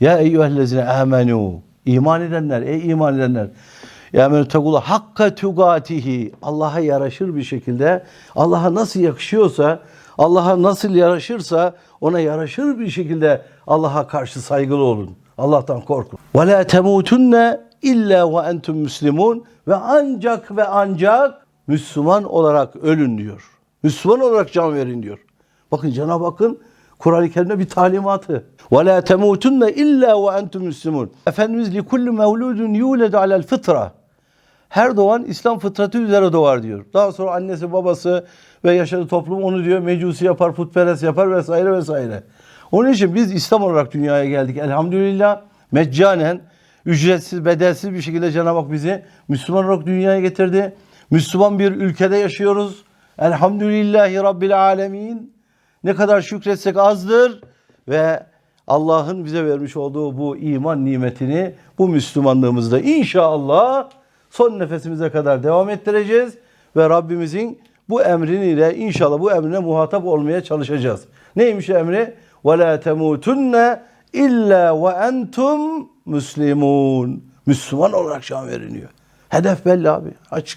Ya eyyühellezine amenu. İman edenler, ey iman edenler. Ya men tegula hakka tugatihi. Allah'a yaraşır bir şekilde, Allah'a nasıl yakışıyorsa, Allah'a nasıl yaraşırsa ona yaraşır bir şekilde Allah'a karşı saygılı olun. Allah'tan korkun. Ve la temutunne illa ve entum muslimun ve ancak ve ancak Müslüman olarak ölün diyor. Müslüman olarak can verin diyor. Bakın Cenab-ı Hakk'ın Kur'an-ı Kerim'de bir talimatı. Temutunne illa ve entum muslimun. Efendimiz kulli mevludun yuledu alel fıtra. Her doğan İslam fıtratı üzere doğar diyor. Daha sonra annesi babası ve yaşadığı toplum onu diyor mecusi yapar, putperest yapar vesaire vesaire. Onun için biz İslam olarak dünyaya geldik. Elhamdülillah meccanen, ücretsiz, bedelsiz bir şekilde Cenab-ı Hak bizi Müslüman olarak dünyaya getirdi. Müslüman bir ülkede yaşıyoruz. Elhamdülillahi Rabbil Alemin. Ne kadar şükretsek azdır ve Allah'ın bize vermiş olduğu bu iman nimetini bu Müslümanlığımızda inşallah son nefesimize kadar devam ettireceğiz ve Rabbimizin bu emriniyle inşallah bu emrine muhatap olmaya çalışacağız. Neymiş emri? Temutunne illa ve entum muslimun. Müslüman olarak can veriliyor. Hedef belli abi. Açık.